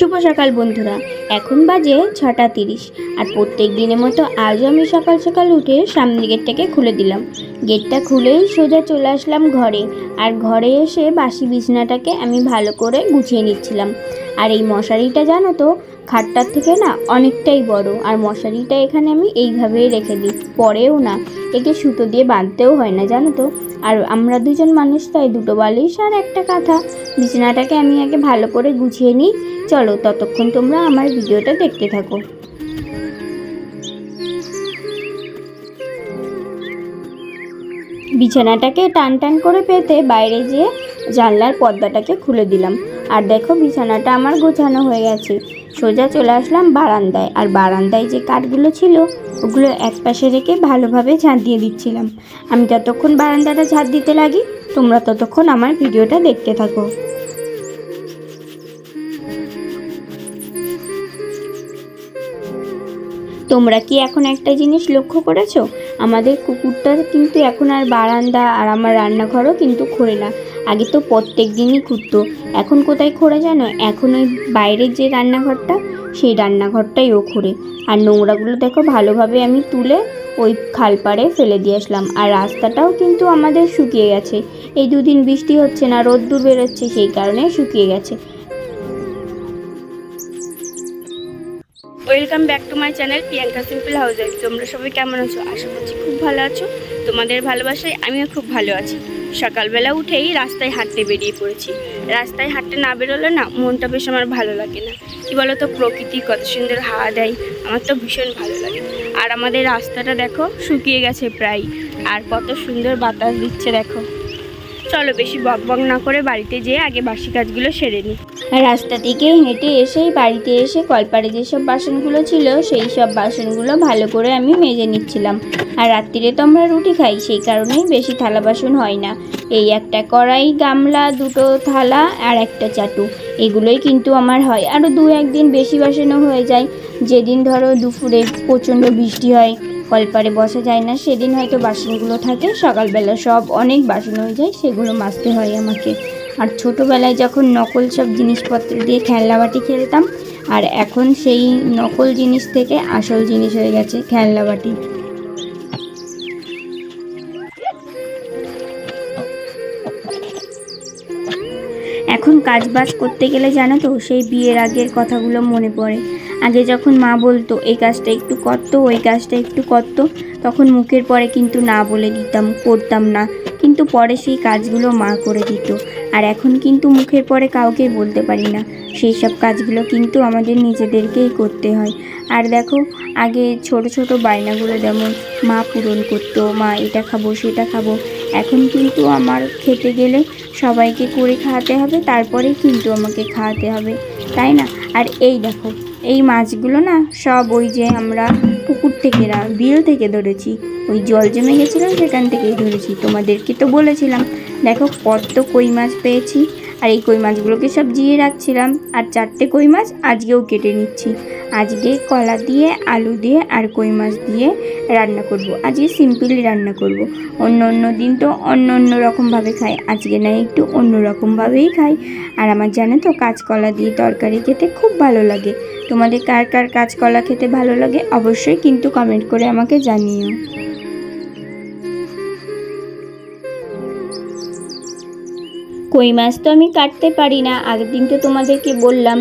শুভ সকাল বন্ধুরা। এখন বাজে ছটা তিরিশ আর প্রত্যেক দিনের মতো আজও আমি সকাল সকাল উঠে সামনের গেটটাকে খুলে দিলাম। গেটটা খুলেই সোজা চলে আসলাম ঘরে আর ঘরে এসে বাসি বিছনাটাকে আমি ভালো করে গুছিয়ে নিচ্ছিলাম। আর এই মশারিটা জানো তো, খাটটার থেকে না অনেকটাই বড় আর মশারিটা এখানে আমি এইভাবেই রেখে দিই, পরেও না। একে সুতো দিয়ে বাঁধতেও হয় না, জানো তো। আর আমরা দুজন মানুষ, তাই দুটো বালিশ আর একটা কাঁথা। বিছানাটাকে আমি আগে ভালো করে গুছিয়ে নিই। চলো ততক্ষণ তোমরা আমার ভিডিওটা দেখতে থাকো। বিছানাটাকে টান টান করে পেতে বাইরে যেয়ে জানলার পর্দাটাকে খুলে দিলাম। আর দেখো বিছানাটা আমার গোছানো হয়ে গেছে। সোজা চলে আসলাম বারান্দায়। আর বারান্দায় যে কাঠগুলো ছিল, ওগুলো এক পাশে রেখে ভালোভাবে ঝাঁট দিয়ে দিচ্ছিলাম। আমি যতক্ষণ বারান্দাটা ঝাঁট দিতে লাগি। তোমরা ততক্ষণ আমার ভিডিওটা দেখতে থাকো। তোমরা কি এখন একটা জিনিস লক্ষ্য করেছ? আমাদের কুকুরটা কিন্তু এখন আর বারান্দা আর আমার রান্নাঘরও কিন্তু খোরে না। আগে তো প্রত্যেক দিনই খুঁড়তো। এখন কোথায় খোঁড়ে জানো? এখন ওই বাইরের যে রান্নাঘরটা, সেই রান্নাঘরটাই ও খোঁড়ে। আর নোংরাগুলো দেখো, ভালোভাবে আমি তুলে ওই খালপাড়ে ফেলে দিয়ে আসলাম। আর রাস্তাটাও কিন্তু আমাদের শুকিয়ে গেছে। এই দুদিন বৃষ্টি হচ্ছে না, রোদ্দুর বেরোচ্ছে, সেই কারণে শুকিয়ে গেছে। Welcome back to my channel Priyanka simple housewife তোমরা সবাই কেমন আছো? আশা করছি খুব ভালো আছো। তোমাদের ভালোবাসায় আমিও খুব ভালো আছি। সকালবেলা উঠেই রাস্তায় হাঁটতে বেরিয়ে পড়েছি। রাস্তায় হাঁটতে না বেরোলে না মনটা বেশ আমার ভালো লাগে না। কি বলো তো প্রকৃতি কত সুন্দর হাওয়া দেয়। আমার তো ভীষণ ভালো লাগে। আর আমাদের রাস্তাটা দেখো শুকিয়ে গেছে প্রায়। আর কত সুন্দর বাতাস দিচ্ছে দেখো। চলো বেশি বক বক না করে বাড়িতে যেয়ে আগে বাসি কাজগুলো সেরে নিই রাস্তা থেকে হেঁটে এসেই বাড়িতে এসে কলপাড়ে যেসব বাসনগুলো ছিল, সেই সব বাসনগুলো ভালো করে আমি মেজে নিচ্ছিলাম। আর রাত্রিরে তো আমরা রুটি খাই, সেই কারণেই বেশি থালা বাসন হয় না। এই একটা কড়াই, গামলা, দুটো থালা আর একটা চাটু। এগুলোই কিন্তু আমার হয়। আরও দু একদিন বেশি বাসনও হয়ে যায়। যেদিন ধরো দুপুরে প্রচণ্ড বৃষ্টি হয় কলপারে বসা যায় না। সেদিন হয়তো বাসনগুলো থাকে, সকালবেলা সব অনেক বাসন হয়ে যায়, সেগুলো মাজতে হয় আমাকে। আর ছোটোবেলায় যখন নকল সব জিনিসপত্র দিয়ে খেলনা বাটি খেলতাম, আর এখন সেই নকল জিনিস থেকে আসল জিনিস হয়ে গেছে খেলনা বাটি এখন কাজ বাজ করতে গেলে জানো তো, সেই বিয়ের আগের কথাগুলো মনে পড়ে। আগে যখন মা বলতো, এই কাজটা একটু করতো, ওই কাজটা একটু করতো, তখন মুখের পরে কিন্তু না বলে দিতাম, করতাম না। কিন্তু পরে সেই কাজগুলো মা করে দিত। আর এখন কিন্তু মুখের পরে কাউকে বলতে পারি না। সেই সব কাজগুলো কিন্তু আমাদের নিজেদেরকেই করতে হয়। আর দেখো, আগে ছোট ছোট বায়নাগুলো যেমন, মা পূরণ করতো, মা এটা খাব, সেটা খাব। এখন কিন্তু আমার খেতে গেলে সবাইকে করে খাওয়াতে হবে তারপরে কিন্তু আমাকে খাওয়াতে হবে। তাই না? আর এই দেখো এই মাছগুলো না সব ওই যে আমরা পুকুর থেকে না, বিল থেকে ধরেছি। ওই জল জমে গেছিলাম সেখান থেকেই ধরেছি। তোমাদেরকে তো বলেছিলাম, দেখো কত কই মাছ পেয়েছি। আর এই কই মাছগুলোকে সব জিয়ে রাখছিলাম। আর চারটে কই মাছ আজকেও কেটে নিচ্ছি। আজকে কলা দিয়ে, আলু দিয়ে আর কই মাছ দিয়ে রান্না করব। আজকে সিম্পলি রান্না করব। অন্য অন্য দিন তো অন্য অন্য রকমভাবে খাই। আজকে না, একটু অন্য রকমভাবেই খাই। আর আমার জানো তো, কাঁচকলা দিয়ে তরকারি খেতে খুব ভালো লাগে। তোমাদের কার কার কাঁচকলা খেতে ভালো লাগে অবশ্যই কিন্তু কমেন্ট করে আমাকে জানিও। কই মাছ তো আমি কাটতে পারি না। আগের দিন তো তোমাদেরকে বললাম,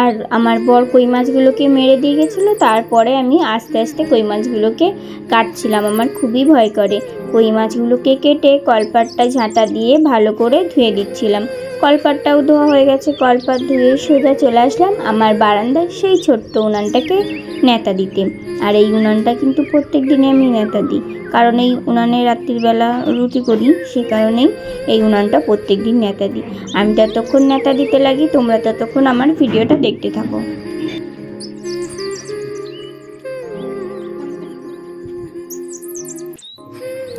আর আমার বর কই মাছগুলোকে মেরে দিয়ে গেছিল, তারপরে আমি আস্তে আস্তে কই মাছগুলোকে কাটছিলাম। আমার খুবই ভয় করে। কই মাছগুলোকে কেটে কলপাটটা ঝাঁটা দিয়ে ভালো করে ধুয়ে দিচ্ছিলাম। কলপাটটাও ধোয়া হয়ে গেছে। কলপাট ধুয়ে সোজা চলে আসলাম আমার বারান্দায় সেই ছোট্ট উনানটাকে নেতা দিতে। আর এই উনানটা কিন্তু প্রত্যেক দিনে আমি নেতা দিই। কারণ এই উনানে রাত্রিবেলা রুটি করি, সে কারণেই এই উনানটা প্রত্যেক দিন নেতা দিই। আমি ততক্ষণ নেতা দিতে লাগি, তোমরা ততক্ষণ আমার ভিডিওটা দেখতে থাকো।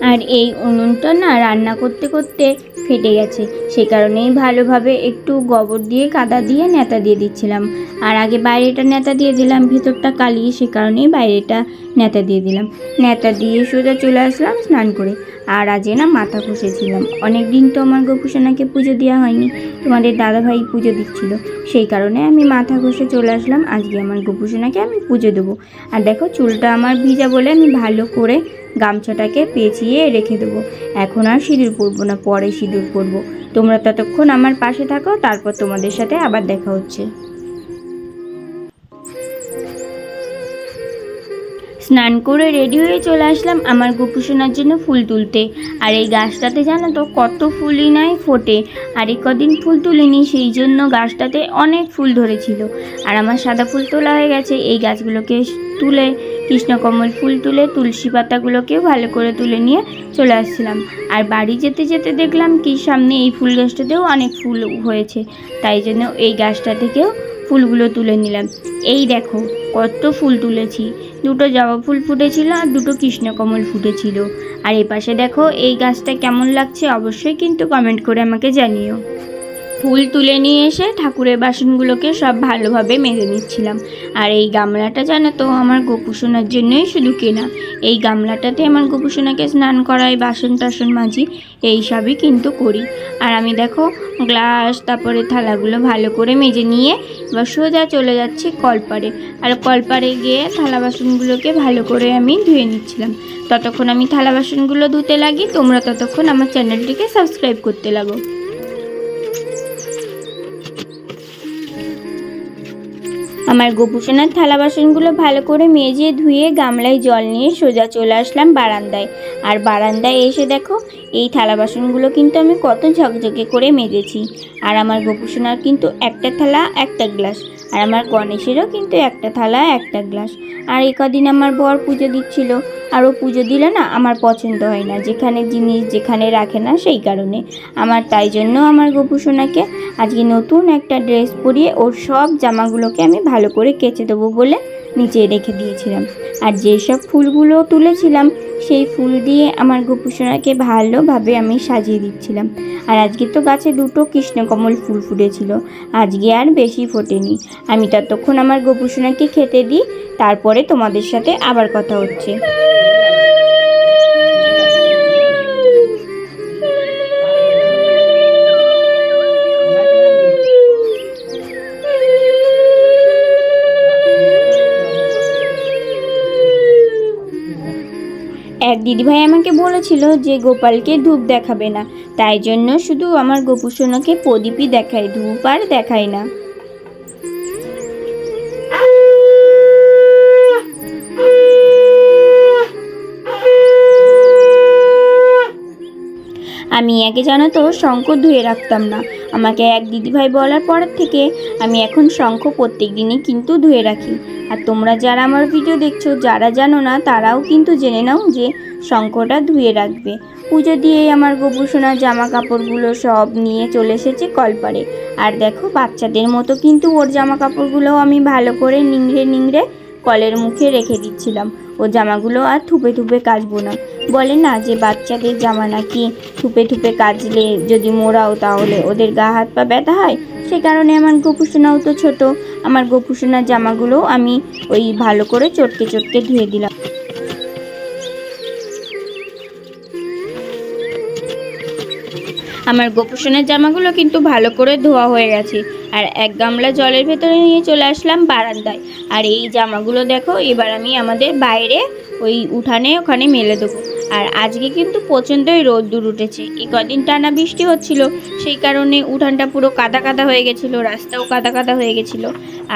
আর এই উনুনটা না রান্না করতে করতে ফেটে গেছে। সে কারণেই ভালোভাবে একটু গোবর দিয়ে কাদা দিয়ে নেতা দিয়ে দিচ্ছিলাম। আর আগে বাইরেটা নেতা দিয়ে দিলাম, ভেতরটা কালিয়ে সে কারণেই বাইরেটা নেতা দিয়ে দিলাম। নেতা দিয়ে সোজা চলে আসলাম স্নান করে। আর আজে না মাথা ঘষেছিলাম। অনেক দিন তো আমার গোপুসোনাকে পুজো দেওয়া হয়নি, তোমাদের দাদাভাই পুজো দিচ্ছিল। সেই কারণে আমি মাথা ঘষে চলে আসলাম। আজকে আমার গোপুসোনাকে আমি পুজো দেবো। আর দেখো চুলটা আমার ভিজা বলে আমি ভালো করে গামছাটাকে পেঁচিয়ে রেখে দেবো। এখন আর সিঁদুর পরবো না, পরে সিঁদুর পরবো। তোমরা ততক্ষণ আমার পাশে থাকো, তারপর তোমাদের সাথে আবার দেখা হচ্ছে। স্নান করে রেডি হয়ে চলে আসলাম আমার গোপুসোনার জন্য ফুল তুলতে। আর এই গাছটাতে জানো তো কত ফুলই নাই ফোটে। আর এই কদিন ফুল তুলিনি, সেই জন্য গাছটাতে অনেক ফুল ধরেছিল। আর আমার সাদা ফুল তোলা হয়ে গেছে, এই গাছগুলোকে তুলে, কৃষ্ণকমল ফুল তুলে, তুলসী পাতাগুলোকেও ভালো করে তুলে নিয়ে চলে আসছিলাম। আর বাড়ি যেতে যেতে দেখলাম কি, সামনে এই ফুল গাছটাতেও অনেক ফুল হয়েছে। তাই জন্য এই গাছটা থেকেও ফুলগুলো তুলে নিলাম। এই দেখো কত ফুল তুলেছি। দুটো জবা ফুল ফুটেছিল আর দুটো কৃষ্ণকমল ফুটেছিল। আর এই পাশে দেখো, এই গাছটা কেমন লাগছে অবশ্যই কিন্তু কমেন্ট করে আমাকে জানিও। ফুল তুলে নিয়ে এসে ঠাকুরের বাসনগুলোকে সব ভালোভাবে মেজে নিচ্ছিলাম। আর এই গামলাটা জানো তো, আমার গোপুসোনার জন্যই শুধু কেনা। এই গামলাটাতে আমার গোপুসোনাকে স্নান করাই, বাসন টাসন মাজি, এই সবই কিন্তু করি। আর আমি দেখো, গ্লাস, তারপরে থালাগুলো ভালো করে মেজে নিয়ে এবার সোজা চলে যাচ্ছি কলপারে আর কলপারে গিয়ে থালা বাসনগুলোকে ভালো করে আমি ধুয়ে নিচ্ছিলাম। ততক্ষণ আমি থালা বাসনগুলো ধুতে লাগি, তোমরা ততক্ষণ আমার চ্যানেলটিকে সাবস্ক্রাইব করতে লাগো। আমার গোপুসোনার থালা বাসনগুলো ভালো করে মেজে ধুয়ে গামলায় জল নিয়ে সোজা চলে আসলাম বারান্দায়। আর বারান্দায় এসে দেখো, এই থালা বাসনগুলো কিন্তু আমি কত ঝকঝকে করে মেজেছি। আর আমার গোপুসোনার কিন্তু একটা থালা, একটা গ্লাস। আর আমার গণেশেরও কিন্তু একটা থালা, একটা গ্লাস। আর এই কদিন আমার বর পুজো দিচ্ছিল। আর ও পুজো দিলে না আমার পছন্দ হয় না। যেখানে জিনিস যেখানে রাখে না সেই কারণে। আমার তাই জন্য আমার গোপুসোনাকে আজকে নতুন একটা ড্রেস পরিয়ে ওর সব জামাগুলোকে আমি ভালো করে কেচে দেবো বলে নিচে রেখে দিয়েছিলাম। আর যেসব ফুলগুলো তুলেছিলাম, সেই ফুল দিয়ে আমার গোপুসোনাকে ভালোভাবে আমি সাজিয়ে দিচ্ছিলাম। আর আজকে তো গাছে দুটো কৃষ্ণকমল ফুল ফুটেছিল। আজকে আর বেশি ফোটেনি। আমি ততক্ষণ আমার গোপুসোনাকে খেতে দিই, তারপরে তোমাদের সাথে আবার কথা হচ্ছে। দিদিভাই আমাকে বলেছিল যে গোপালকে ধূপ দেখাবে না। তাই জন্য শুধু আমার গোপুসোনাকে প্রদীপই দেখায়, ধূপ আর দেখায় না। আমি আগে জানো তো শঙ্খ ধুয়ে রাখতাম না। আমাকে এক দিদিভাই বলার পর থেকে আমি এখন শঙ্খ প্রত্যেক দিনই কিন্তু ধুয়ে রাখি। আর তোমরা যারা আমার ভিডিও দেখছ, যারা জানো না, তারাও কিন্তু জেনে নাও যে শঙ্খটা ধুয়ে রাখবে। পুজো দিয়ে আমার গোপুসোনার জামা কাপড়গুলো সব নিয়ে চলে এসেছে কলপারে। আর দেখো, বাচ্চাদের মতো কিন্তু ওর জামা কাপড়গুলোও আমি ভালো করে নিংড়ে নিংড়ে কলের মুখে রেখে দিচ্ছিলাম। ও জামাগুলো আর থুপে থুপে কাচবো না। বলে না যে বাচ্চাদের জামা নাকি থুপে থুপে কাচলে যদি মোড়াও তাহলে ওদের গা হাত পা ব্যথা হয়? সে কারণে আমার গোপুসোনাও তো ছোট। আমার গোপুসোনার জামাগুলো আমি ওই ভালো করে চটকে চটকে ধুয়ে দিলাম। আমার গোপোষণের জামাগুলো কিন্তু ভালো করে ধোয়া হয়ে গেছে। আর এক গামলা জলের ভেতরে নিয়ে চলে আসলাম বারান্দায়। আর এই জামাগুলো দেখো, এবার আমি আমাদের বাইরে ওই উঠানে ওখানে মেলে দেবো। আর আজকে কিন্তু প্রচণ্ডই রোদ্দুর উঠেছে। এই কদিন টানা বৃষ্টি হচ্ছিল, সেই কারণে উঠানটা পুরো কাদা কাদা হয়ে গেছিল, রাস্তাও কাদা কাদা হয়ে গেছিল।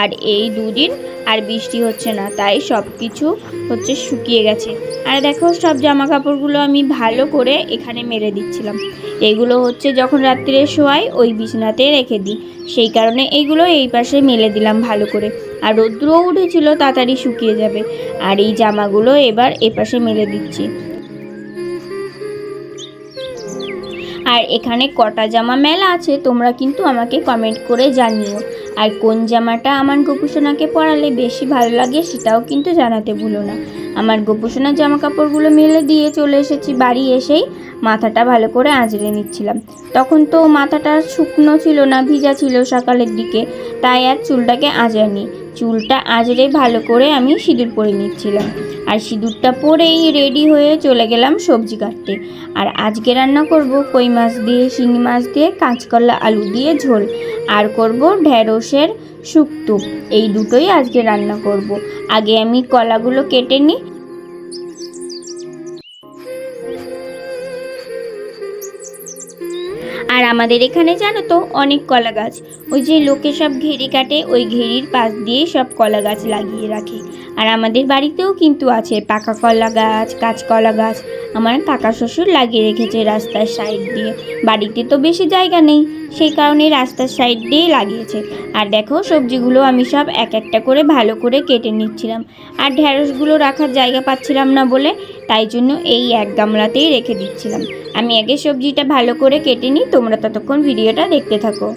আর এই দুদিন আর বৃষ্টি হচ্ছে না, তাই সব কিছু হচ্ছে শুকিয়ে গেছে। আর দেখো, সব জামা কাপড়গুলো আমি ভালো করে এখানে মেরে দিচ্ছিলাম। এগুলো হচ্ছে যখন রাত্রে শোয়াই, ওই বিছানাতে রেখে দিই। সেই কারণে এইগুলো এই পাশে মেলে দিলাম ভালো করে। আর রৌদ্রও উঠেছিল, তাড়াতাড়ি শুকিয়ে যাবে। আর এই জামাগুলো এবার এ পাশে মেলে দিচ্ছি। আর এখানে কটা জামা মেলা আছে, তোমরা কিন্তু আমাকে কমেন্ট করে জানিও। আর কোন জামাটা আমার গোপুসোনাকে পরালে বেশি ভালো লাগে সেটাও কিন্তু জানাতে ভুলো না। আমার গোপুসোনার জামা কাপড়গুলো মেলে দিয়ে চলে এসেছি বাড়ি এসেই। মাথাটা ভালো করে আঁচড়ে নিচ্ছিলাম। তখন তো মাথাটা শুকনো ছিল না, ভিজা ছিল সকালের দিকে, তাই আর চুলটাকে আঁচড়ানি চুলটা আঁচড়ে ভালো করে আমি সিঁদুর পরে নিচ্ছিলাম। আর সিঁদুরটা পরেই রেডি হয়ে চলে গেলাম সবজি কাটতে। আর আজকে রান্না করব কই মাছ দিয়ে, শিঙি মাছ দিয়ে, কাঁচকলা, আলু দিয়ে ঝোল। আর করব ঢেঁড়সের শুক্তো। এই দুটোই আজকে রান্না করব। আগে আমি কলাগুলো কেটে নিই আর আমাদের এখানে জানো তো অনেক কলা গাছ ওই যে লোকে সব ঘেরি কাটে, ওই ঘেরির পাশ দিয়ে সব কলা গাছ লাগিয়ে রাখে। আর আমাদের বাড়িতেও কিন্তু আছে পাকা কলা গাছ কাঁচকলা গাছ আমার কাকা শ্বশুর লাগিয়ে রেখেছে রাস্তার সাইড দিয়ে। বাড়িতে তো বেশি জায়গা নেই, সেই কারণে রাস্তার সাইড দিয়ে লাগিয়েছে। আর দেখো সবজিগুলো আমি সব এক একটা করে ভালো করে কেটে নিচ্ছিলাম। আর ঢ্যাঁড়সগুলো রাখার জায়গা পাচ্ছিলাম না বলে তাই জন্য এই এক গামলাতেই রেখে দিচ্ছিলাম। আমি আগে সবজিটা ভালো করে কেটে নিই, তোমরা ততক্ষণ ভিডিওটা দেখতে থাকো।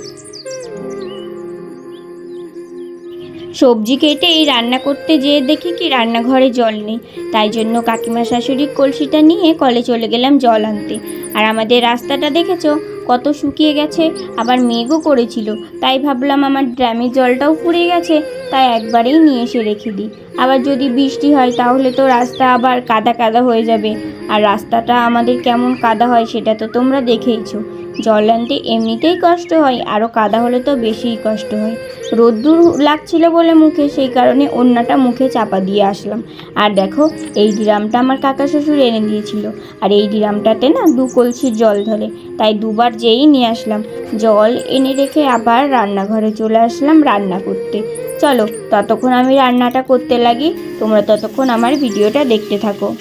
সবজি কেটে এই রান্না করতে যেয়ে দেখি কি রান্নাঘরে জল নেই। তাই জন্য কাকিমা শাশুড়ির কলসিটা নিয়ে কলে চলে গেলাম জল আনতে। আর আমাদের রাস্তাটা দেখেছ? কত শুকিয়ে গেছে, আবার মেঘও করেছিল। তাই ভাবলাম আমার ড্রামের জলটাও ফুরিয়ে গেছে, তাই একবারেই নিয়ে এসে রেখে দিই। আবার যদি বৃষ্টি হয় তাহলে তো রাস্তা আবার কাদা কাদা হয়ে যাবে। আর রাস্তাটা আমাদের কেমন কাদা হয় সেটা তো তোমরা দেখেইছো। জল আনতে এমনিতেই কষ্ট হয় আরও কাদা হলে তো বেশিই কষ্ট হয়। রোদ্দুর লাগছিল বলে মুখে, সেই কারণে অন্যটা মুখে চাপা দিয়ে আসলাম। আর দেখো, এই ড্রামটা আমার কাকা শ্বশুর এনে দিয়েছিল। আর এই ড্রামটাতে না দু কলসির জল ধরে, তাই দুবার যেই নিয়ে আসলাম। জল এনে রেখে আবার রান্নাঘরে চলে আসলাম রান্না করতে। চলো, ততক্ষণ আমি রান্নাটা করতে লাগি, তোমরা ততক্ষণ আমার ভিডিওটা দেখতে থাকো।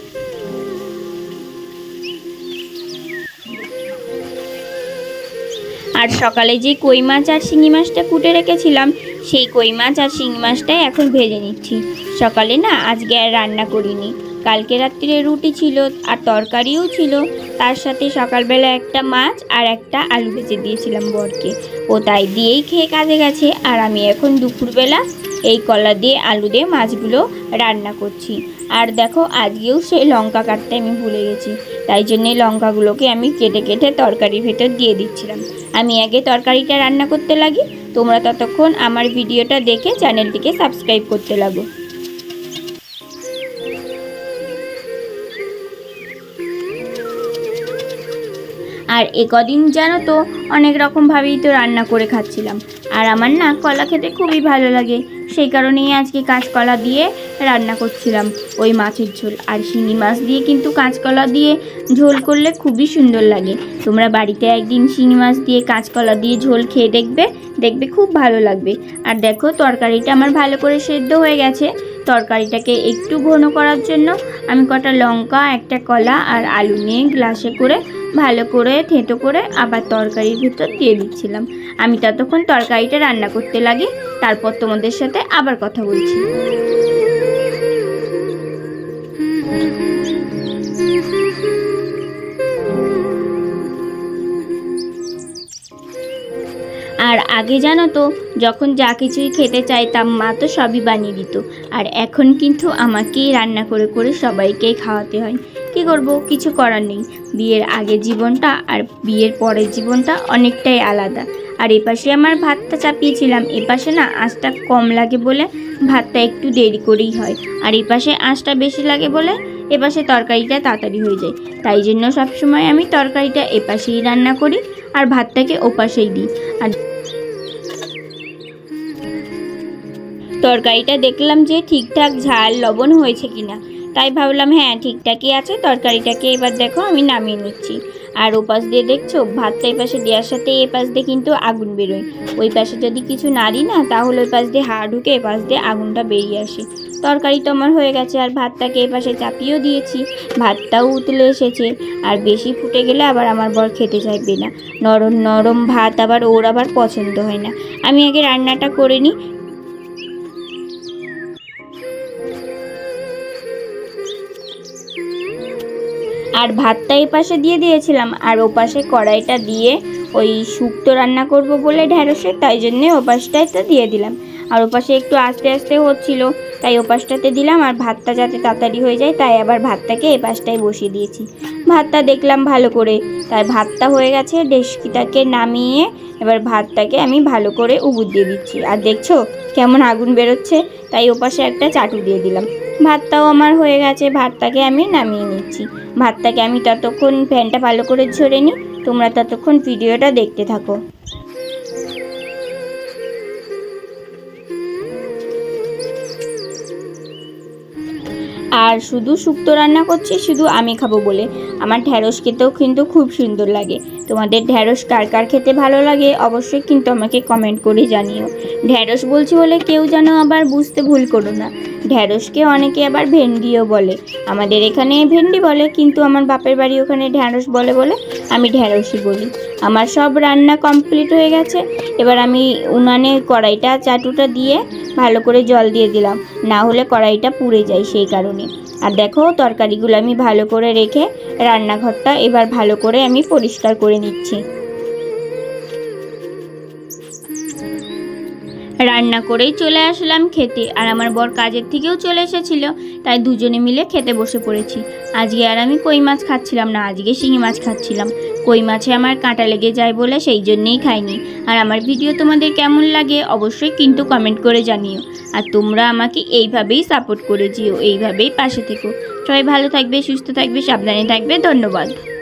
আর সকালে যে কই মাছ আর শিঙি মাছটা কুটে রেখেছিলাম, সেই কই মাছ আর শিঙি মাছটাই এখন ভেজে নিচ্ছি। সকালে না, আজকে আর রান্না করিনি। কালকে রাত্রিরে রুটি ছিল আর তরকারিও ছিল। তার সাথে সকালবেলা একটা মাছ আর একটা আলু ভেজে দিয়েছিলাম বরকে। ও তাই দিয়েই খেয়ে কাজে গেছে। আর আমি এখন দুপুরবেলা এই কলা দিয়ে আলু দিয়ে মাছগুলো রান্না করছি। আর দেখো, আজকেও সেই লঙ্কা কাটতে আমি ভুলে গেছি। তাই জন্যে লঙ্কাগুলোকে আমি কেটে কেটে তরকারির ভেতর দিয়ে দিচ্ছিলাম। আমি আগে তরকারিটা রান্না করতে লাগি। তোমরা ততক্ষণ আমার ভিডিওটা দেখে চ্যানেলটিকে সাবস্ক্রাইব করতে লাগো। আর এ কদিন জানো তো, অনেক রকমভাবেই তো রান্না করে খাচ্ছিলাম। আর আমার না কলা খেতে খুবই ভালো লাগে। সেই কারণেই আজকে কাঁচকলা দিয়ে রান্না করছিলাম ওই মাছের ঝোল। আর শিঙি মাছ দিয়ে কিন্তু কাঁচকলা দিয়ে ঝোল করলে খুবই সুন্দর লাগে। তোমরা বাড়িতে একদিন শিঙি মাছ দিয়ে কাঁচকলা দিয়ে ঝোল খেয়ে দেখবে দেখবে খুব ভালো লাগবে। আর দেখো, তরকারিটা আমার ভালো করে সেদ্ধ হয়ে গেছে। তরকারিটাকে একটু ঘন করার জন্য আমি কটা লঙ্কা, একটা কলা আর আলু নিয়ে গ্লাসে করে ভালো করে থেঁতো করে আবার তরকারির ভিতর দিয়ে দিচ্ছিলাম। আমি ততক্ষণ তরকারিটা রান্না করতে লাগি, তারপর তোমাদের সাথে আবার কথা বলছি। আগে জানো তো, যখন যা কিছুই খেতে চাইতাম, মা তো সবই বানিয়ে দিত। আর এখন কিন্তু আমাকেই রান্না করে করে সবাইকেই খাওয়াতে হয়। কী করব? কিছু করার নেই। বিয়ের আগের জীবনটা আর বিয়ের পরের জীবনটা অনেকটাই আলাদা। আর এপাশে আমার ভাতটা চাপিয়েছিলাম। এপাশে না আঁচটা কম লাগে বলে ভাতটা একটু দেরি করেই হয়। আর এপাশে আঁচটা বেশি লাগে বলে এপাশে তরকারিটা তাড়াতাড়ি হয়ে যায়। তাই জন্য সবসময় আমি তরকারিটা এপাশেই রান্না করি আর ভাতটাকে ওপাশেই দিই। আর তরকারিটা দেখলাম যে ঠিকঠাক ঝাল, লবণ হয়েছে কিনা। তাই ভাবলাম হ্যাঁ ঠিকঠাকই আছে, তরকারিটাকে এবার দেখো আমি নামিয়ে নিচ্ছি। আর ওপাশ দিয়ে দেখছ, ভাতটা এই পাশে দেওয়ার সাথে এ পাশ দিয়ে কিন্তু আগুন বেরোয়। ওই পাশে যদি কিছু না দিই না, তাহলে ওই পাশ দিয়ে হাড় ঢুকে এ পাশ দিয়ে আগুনটা বেরিয়ে আসে। তরকারি তো আমার হয়ে গেছে, আর ভাতটাকে এ পাশে চাপিয়েও দিয়েছি। ভাতটাও উতলে এসেছে, আর বেশি ফুটে গেলে আবার আমার বর খেতে চাইবে না। নরম নরম ভাত আবার ওর আবার পছন্দ হয় না। আমি আগে রান্নাটা করে নিই আর ভাতটা এই পাশে দিয়ে দিয়েছিলাম। আর ও পাশে কড়াইটা দিয়ে ওই শুক্তো রান্না করব বলে ঢ্যাঁড়সের তাই জন্যে ও তো দিয়ে দিলাম। আর ও পাশে একটু আস্তে আস্তে হচ্ছিল, তাই ওপাশটাতে দিলাম। আর ভাতটা যাতে তাড়াতাড়ি হয়ে যায়, তাই আবার ভাতটাকে এ পাশটায় বসিয়ে দিয়েছি। ভাতটা দেখলাম ভালো করে, তাই ভাতটা হয়ে গেছে। ডেস্কিটাকে নামিয়ে এবার ভাতটাকে আমি ভালো করে উবুর দিয়ে দিচ্ছি। আর দেখছ, কেমন আগুন বেরোচ্ছে, তাই ওপাশে একটা চাটু দিয়ে দিলাম। ভাতটাও আমার হয়ে গেছে, ভাতটাকে আমি নামিয়ে নিচ্ছি। ভাতটাকে আমি ততক্ষণ ফ্যানটা ভালো করে ঝরে নিই, তোমরা ততক্ষণ ভিডিওটা দেখতে থাকো। আর শুধু শুক্তো রান্না করছি, শুধু আমি খাব বলে। আমার ঢ্যাঁড়স খেতেও কিন্তু খুব সুন্দর লাগে। তোমাদের ঢ্যাঁড়স কার কার খেতে ভালো লাগে অবশ্যই কিন্তু আমাকে কমেন্ট করে জানিও। ঢ্যাঁড়স বলছি বলে কেউ যেন আবার বুঝতে ভুল করো না। ঢ্যাঁড়সকে অনেকে আবার ভেন্ডিও বলে। আমাদের এখানে ভেন্ডি বলে, কিন্তু আমার বাপের বাড়ি ওখানে ঢ্যাঁড়স বলে বলে আমি ঢ্যাঁড়সই বলি। আমার সব রান্না কমপ্লিট হয়ে গেছে। এবার আমি উনানে কড়াইটা, চাটুটা দিয়ে ভালো করে জল দিয়ে দিলাম। না হলে কড়াইটা পুড়ে যায় সেই কারণে। আর দেখো, তরকারিগুলো আমি ভালো করে রেখে রান্নাঘরটা এবার ভালো করে আমি পরিষ্কার করে নিচ্ছি। রান্না করেই চলে আসলাম খেতে। আর আমার বর কাজের থেকেও চলে এসেছিল, তাই দুজনে মিলে খেতে বসে পড়েছি। আজকে আর আমি কই মাছ খাচ্ছিলাম না, আজকে শিঙি মাছ খাচ্ছিলাম। কই মাছে আমার কাঁটা লেগে যায় বলে সেই জন্যেই খাইনি। আর আমার ভিডিও তোমাদের কেমন লাগে অবশ্যই কিন্তু কমেন্ট করে জানিও। আর তোমরা আমাকে এইভাবেই সাপোর্ট করে যেও, এইভাবেই পাশে থেকো। সবাই ভালো থাকবে, সুস্থ থাকবে, সাবধানে থাকবে, ধন্যবাদ।